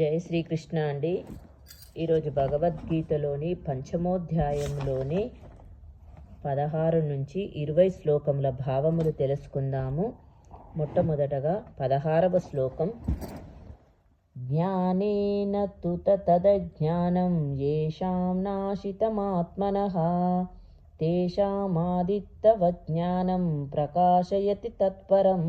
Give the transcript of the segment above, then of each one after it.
జై శ్రీకృష్ణ అండి. ఈరోజు భగవద్గీతలోని పంచమోధ్యాయంలోని పదహారు నుంచి ఇరవై శ్లోకముల భావములు తెలుసుకుందాము. మొట్టమొదటగా పదహారవ శ్లోకం. జ్ఞానేన తు తదజ్ఞానం నాశితమాత్మన తేషామాదిత్తవ జ్ఞానం ప్రకాశయతి తత్పరం.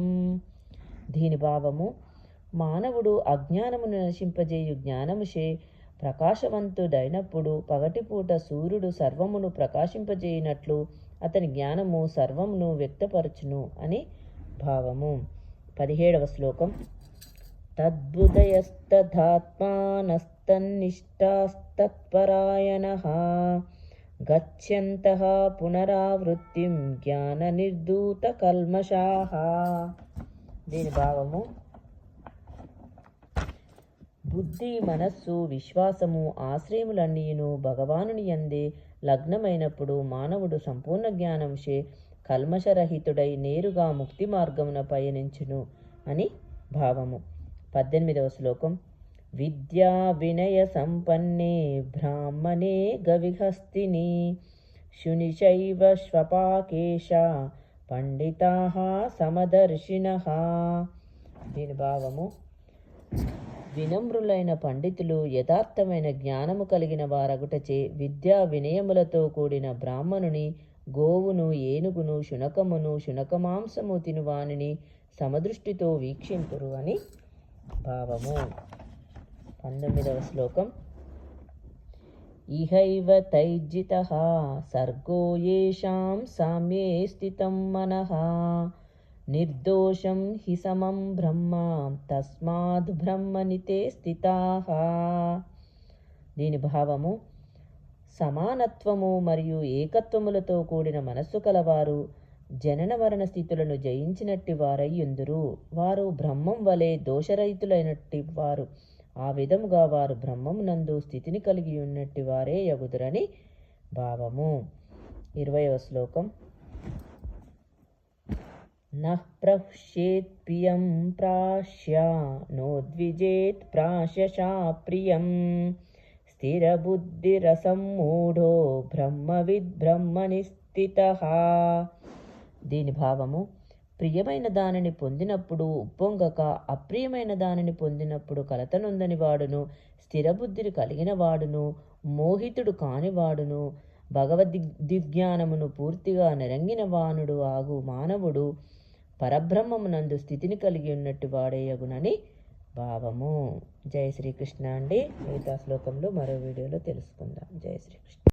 దీని భావము మానవుడు అజ్ఞానమును నశింపజేయు జ్ఞానముషే. ప్రకాశవంతుడైనప్పుడు పగటిపూట సూర్యుడు సర్వమును ప్రకాశింపజేయనట్లు అతని జ్ఞానము సర్వమును వ్యక్తపరచును అని భావము. పదిహేడవ శ్లోకం. తద్బుధయస్తథాత్మానస్తన్నిష్టాస్తత్పరాయణ గచ్చంత పునరావృత్తిం జ్ఞాన నిర్దూత కల్మషాః దీని భావము బుద్ధి మనస్సు విశ్వాసము ఆశ్రయములన్నీయును భగవానుని యందే లగ్నమైనప్పుడు మానవుడు సంపూర్ణ జ్ఞానంశే కల్మషరహితుడై నేరుగా ముక్తి మార్గమున పయనించును అని భావము. పద్దెనిమిదవ శ్లోకం. విద్యా వినయ సంపన్నే బ్రాహ్మణే గవిహస్తిని శునిశైవ శ్వపాకేశ పండితా సమదర్శిన. దీని భావము వినమ్రులైన పండితులు యథార్థమైన జ్ఞానము కలిగిన వారగుటచే విద్యా వినయములతో కూడిన బ్రాహ్మణుని గోవును ఏనుగును శునకమును శునకమాంసము తినువానిని సమదృష్టితో వీక్షింపురు అని భావము. పంతొమ్మిదవ శ్లోకం. ఇహైవ తైజిత సర్గో ఏషాం సామ్యే స్థితం మనః. నిర్దోషం హి సమం బ్రహ్మ తస్మాద్ బ్రహ్మనితే స్థితాహ దీని భావము సమానత్వము మరియు ఏకత్వములతో కూడిన మనస్సు కలవారు జనన మరణ స్థితులను జయించినట్టి వారై వారు బ్రహ్మం వలె దోషరహితులైనట్టి వారు. ఆ విధముగా వారు బ్రహ్మమునందు స్థితిని కలిగి ఉన్నట్టి వారే యగుదురని భావము. ఇరవయవ శ్లోకం. నః ప్రహ్యేత్ ప్రియం ప్రాశ్య నోద్విజేత్ ప్రాశశా ప్రియం స్థిరబుద్ధిరసమ్మూఢో బ్రహ్మవిద్ బ్రహ్మని స్థిత దీని భావము ప్రియమైన దానిని పొందినప్పుడు ఉప్పొంగక అప్రియమైన దానిని పొందినప్పుడు కలతనుందని వాడును స్థిరబుద్ధిని కలిగిన వాడును మోహితుడు కానివాడును భగవద్ దిజ్ఞానమును పూర్తిగా నిరంగిన వానుడు ఆగు మానవుడు పరబ్రహ్మమునందు స్థితిని కలిగి ఉన్నట్టు వాడేయగునని భావము. జయ శ్రీకృష్ణ అండి. మిగతా శ్లోకంలో మరో వీడియోలో తెలుసుకుందాం. జయ శ్రీకృష్ణ.